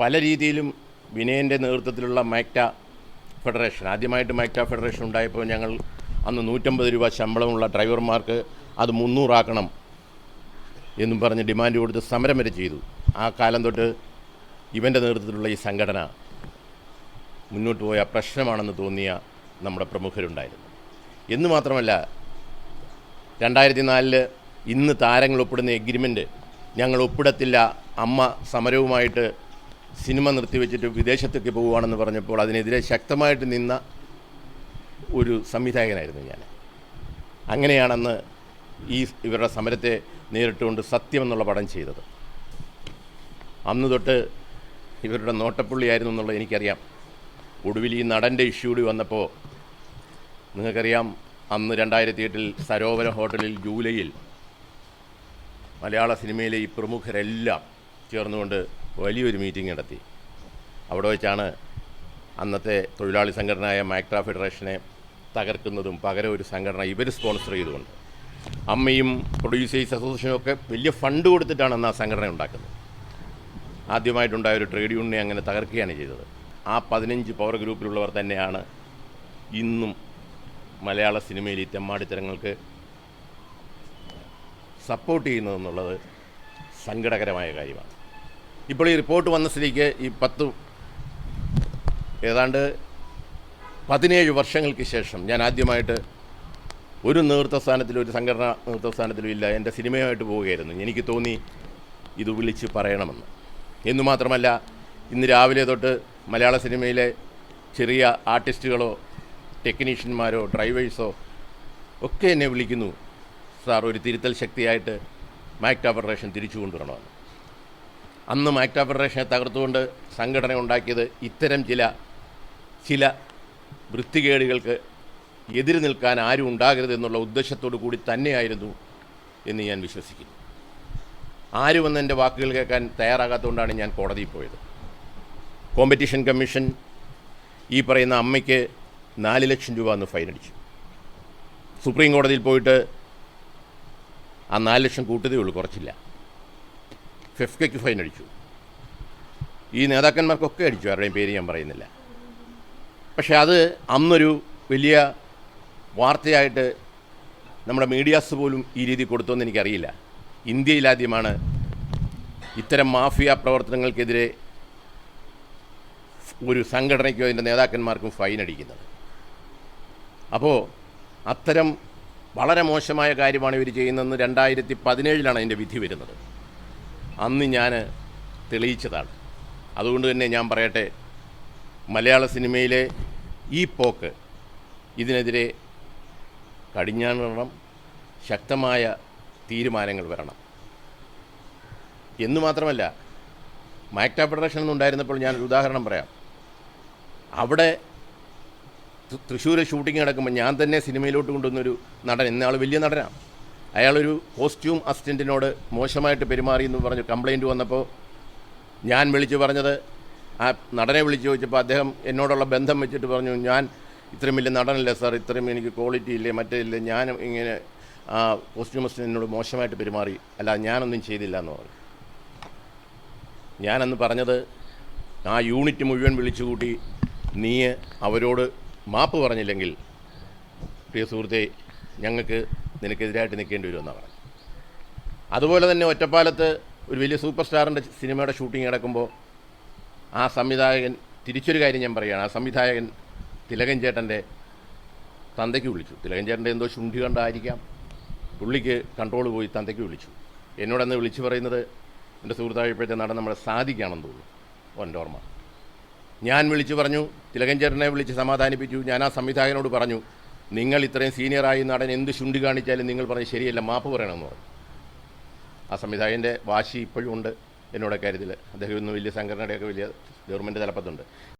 പല രീതിയിലും വിനയന്റെ നേതൃത്വത്തിലുള്ള മാക്ട ഫെഡറേഷൻ ആദ്യമായിട്ട് മാക്ട ഫെഡറേഷൻ ഉണ്ടായപ്പോൾ ഞങ്ങൾ അന്ന് നൂറ്റമ്പത് രൂപ ശമ്പളമുള്ള ഡ്രൈവർമാർക്ക് അത് മുന്നൂറാക്കണം എന്നും പറഞ്ഞ് ഡിമാൻഡ് കൊടുത്ത് സമരം വരെ ചെയ്തു. ആ കാലം തൊട്ട് ഇവന്റെ നേതൃത്വത്തിലുള്ള ഈ സംഘടന മുന്നോട്ട് പോയ പ്രശ്നമാണെന്ന് തോന്നിയ നമ്മുടെ പ്രമുഖരുണ്ടായിരുന്നു. എന്ന് മാത്രമല്ല രണ്ടായിരത്തി നാലിൽ ഇന്ന് താരങ്ങൾ ഒപ്പിടുന്ന എഗ്രിമെന്റ് ഞങ്ങൾ ഒപ്പിടത്തില്ല അമ്മ സമരവുമായിട്ട് സിനിമ നിർത്തിവെച്ചിട്ട് വിദേശത്തേക്ക് പോവുകയാണെന്ന് പറഞ്ഞപ്പോൾ അതിനെതിരെ ശക്തമായിട്ട് നിന്ന ഒരു സംവിധായകനായിരുന്നു ഞാൻ. അങ്ങനെയാണെന്ന് ഈ ഇവരുടെ സമരത്തെ നേരിട്ടുകൊണ്ട് സത്യം എന്നുള്ള പടം ചെയ്തത്. അന്ന് തൊട്ട് ഇവരുടെ നോട്ടപ്പുള്ളിയായിരുന്നു എന്നുള്ളത് എനിക്കറിയാം. ഒടുവിൽ ഈ നടന്റെ ഇഷ്യൂ കൂടി വന്നപ്പോൾ നിങ്ങൾക്കറിയാം അന്ന് രണ്ടായിരത്തി എട്ടിൽ സരോവര ഹോട്ടലിൽ ജൂലൈയിൽ മലയാള സിനിമയിലെ ഈ പ്രമുഖരെല്ലാം ചേർന്നുകൊണ്ട് വലിയൊരു മീറ്റിംഗ് നടത്തി. അവിടെ വെച്ചാണ് അന്നത്തെ തൊഴിലാളി സംഘടനയായ മാക്ട്ര ഫെഡറേഷനെ തകർക്കുന്നതും പകരം ഒരു സംഘടന ഇവർ സ്പോൺസർ ചെയ്തുകൊണ്ട്. അമ്മയും പ്രൊഡ്യൂസേഴ്സ് അസോസിയേഷനും ഒക്കെ വലിയ ഫണ്ട് കൊടുത്തിട്ടാണ് അന്ന് ആ സംഘടന ഉണ്ടാക്കുന്നത്. ആദ്യമായിട്ടുണ്ടായ ഒരു ട്രേഡ് യൂണിയനെ അങ്ങനെ തകർക്കുകയാണ് ചെയ്തത്. ആ പതിനഞ്ച് പവർ ഗ്രൂപ്പിലുള്ളവർ തന്നെയാണ് ഇന്നും മലയാള സിനിമയിൽ ഈ തെമ്മാടിത്തരങ്ങൾക്ക് സപ്പോർട്ട് ചെയ്യുന്നതെന്നുള്ളത് സങ്കടകരമായ കാര്യമാണ്. ഇപ്പോൾ ഈ റിപ്പോർട്ട് വന്ന സ്ഥിതിക്ക് ഈ പത്ത് ഏതാണ്ട് പതിനേഴ് വർഷങ്ങൾക്ക് ശേഷം ഞാൻ ആദ്യമായിട്ട് ഒരു നേതൃത്വ സ്ഥാനത്തിലും ഒരു സംഘടന നേതൃത്വ സ്ഥാനത്തിലും ഇല്ല. എന്റെ സിനിമയുമായിട്ട് പോവുകയായിരുന്നു. എനിക്ക് തോന്നി ഇത് വിളിച്ച് പറയണമെന്ന്. എന്നു മാത്രമല്ല ഇന്ന് രാവിലെ തൊട്ട് മലയാള സിനിമയിലെ ചെറിയ ആർട്ടിസ്റ്റുകളോ ടെക്നീഷ്യന്മാരോ ഡ്രൈവേഴ്സോ ഒക്കെ എന്നെ വിളിക്കുന്നു. സാർ ഒരു തിരുത്തൽ ശക്തിയായിട്ട് മാക്ട ഫെഡറേഷൻ തിരിച്ചു കൊണ്ടുവരണമെന്ന്. അന്ന് മാക്ട ഫെഡറേഷനെ തകർത്തുകൊണ്ട് സംഘടന ഉണ്ടാക്കിയത് ഇത്തരം ചില ചില വൃത്തികേടുകൾക്ക് എതിര് നിൽക്കാൻ ആരും ഉണ്ടാകരുത് എന്നുള്ള ഉദ്ദേശത്തോടു കൂടി തന്നെയായിരുന്നു എന്ന് ഞാൻ വിശ്വസിക്കുന്നു. ആരും വന്ന് എന്റെ വാക്കുകൾ കേൾക്കാൻ തയ്യാറാകാത്തതുകൊണ്ടാണ് ഞാൻ കോടതിയിൽ പോയത്. കോമ്പറ്റീഷൻ കമ്മീഷൻ ഈ പറയുന്ന അമ്മയ്ക്ക് നാല് ലക്ഷം രൂപ അന്ന് ഫൈനടിച്ചു സുപ്രീം കോടതിയിൽ പോയിട്ട് ആ നാല് ലക്ഷം കൂട്ടതേ ഉള്ളൂ കുറച്ചില്ല. ഫെഫ്കയ്ക്ക് ഫൈൻ അടിച്ചു. ഈ നേതാക്കന്മാർക്കൊക്കെ അടിച്ചു ആരുടെയും പേര് ഞാൻ പറയുന്നില്ല. പക്ഷേ അത് അന്നൊരു വലിയ വാർത്തയായിട്ട് നമ്മുടെ മീഡിയാസ് പോലും ഈ രീതി കൊടുത്തോന്ന് എനിക്കറിയില്ല. ഇന്ത്യയിലാദ്യമാണ് ഇത്തരം മാഫിയ പ്രവർത്തനങ്ങൾക്കെതിരെ ഒരു സംഘടനയ്ക്കോ അതിന്റെ നേതാക്കന്മാർക്കും ഫൈൻ അടിക്കുന്നത്. അപ്പോൾ അത്തരം വളരെ മോശമായ കാര്യമാണ് ഇവർ ചെയ്യുന്നതെന്ന് രണ്ടായിരത്തി പതിനേഴിലാണ് അതിന്റെ വിധി വരുന്നത്. അന്ന് ഞാൻ തെളിയിച്ചതാണ്. അതുകൊണ്ട് തന്നെ ഞാൻ പറയട്ടെ മലയാള സിനിമയിലെ ഈ പോക്ക് ഇതിനെതിരെ കടിഞ്ഞാണിടണം ശക്തമായ തീരുമാനങ്ങൾ വരണം. എന്നു മാത്രമല്ല മാക്ട ഫെഡറേഷൻ എന്നുണ്ടായിരുന്നപ്പോൾ ഞാനൊരു ഉദാഹരണം പറയാം. അവിടെ തൃശ്ശൂർ ഷൂട്ടിംഗ് നടക്കുമ്പോൾ ഞാൻ തന്നെ സിനിമയിലോട്ട് കൊണ്ടുവന്നൊരു നടൻ എന്നാൾ വലിയ നടനാണ്. അയാളൊരു കോസ്റ്റ്യൂം അസിസ്റ്റന്റിനോട് മോശമായിട്ട് പെരുമാറി എന്ന് പറഞ്ഞു കംപ്ലൈന്റ് വന്നപ്പോൾ ഞാൻ വിളിച്ചു പറഞ്ഞത് ആ നടനെ വിളിച്ചു ചോദിച്ചപ്പോൾ അദ്ദേഹം എന്നോടുള്ള ബന്ധം വെച്ചിട്ട് പറഞ്ഞു ഞാൻ ഇത്രയും വലിയ നടനല്ല സാർ ഇത്രയും എനിക്ക് ക്വാളിറ്റി ഇല്ലേ മറ്റേ ഇല്ലേ ഞാൻ ഇങ്ങനെ ആ കോസ്റ്റ്യൂം അസിസ്റ്റന്റിനോട് മോശമായിട്ട് പെരുമാറി. അല്ല ഞാനൊന്നും ചെയ്തില്ല എന്ന് പറഞ്ഞു. ഞാനന്ന് പറഞ്ഞത് ആ യൂണിറ്റ് മുഴുവൻ വിളിച്ചുകൂട്ടി നീ അവരോട് മാപ്പ് പറഞ്ഞില്ലെങ്കിൽ പ്രിയ സുഹൃത്തെ ഞങ്ങൾക്ക് നിനക്കെതിരായിട്ട് നിൽക്കേണ്ടി വരുമെന്നാണ് പറഞ്ഞത്. അതുപോലെ തന്നെ ഒറ്റപ്പാലത്ത് ഒരു വലിയ സൂപ്പർ സ്റ്റാറിന്റെ സിനിമയുടെ ഷൂട്ടിംഗ് നടക്കുമ്പോൾ ആ സംവിധായകൻ തിരിച്ചൊരു കാര്യം ഞാൻ പറയുകയാണ് ആ സംവിധായകൻ തിലകൻ ചേട്ടന്റെ തന്തയ്ക്ക് വിളിച്ചു. തിലകൻ ചേട്ടന്റെ എന്തോ ശുണ്ഠി കണ്ടായിരിക്കാം. പുള്ളിക്ക് കൺട്രോൾ പോയി തന്തയ്ക്ക് വിളിച്ചു. എന്നോടന്ന് വിളിച്ചു പറയുന്നത് എന്റെ സുഹൃത്തായപ്പോഴത്തെ നടൻ നമ്മുടെ സാധിക്കാണെന്ന് തോന്നുന്നു. എന്റെ ഓർമ്മ. ഞാൻ വിളിച്ചു പറഞ്ഞു തിലകൻ ചേട്ടനെ വിളിച്ച് സമാധാനിപ്പിച്ചു. ഞാൻ ആ സംവിധായകനോട് പറഞ്ഞു നിങ്ങൾ ഇത്രയും സീനിയറായി നടൻ എന്ത് ചുണ്ടി കാണിച്ചാലും നിങ്ങൾ പറഞ്ഞ് ശരിയല്ല മാപ്പ് പറയണമെന്ന് പറഞ്ഞു. ആ സംവിധായകന്റെ വാശി ഇപ്പോഴും ഉണ്ട് എന്നോട് കാര്യത്തിൽ അദ്ദേഹം ഇന്ന് വലിയ സംഘടനയുടെയൊക്കെ വലിയ ഗവൺമെന്റ് തലപ്പത്തുണ്ട്.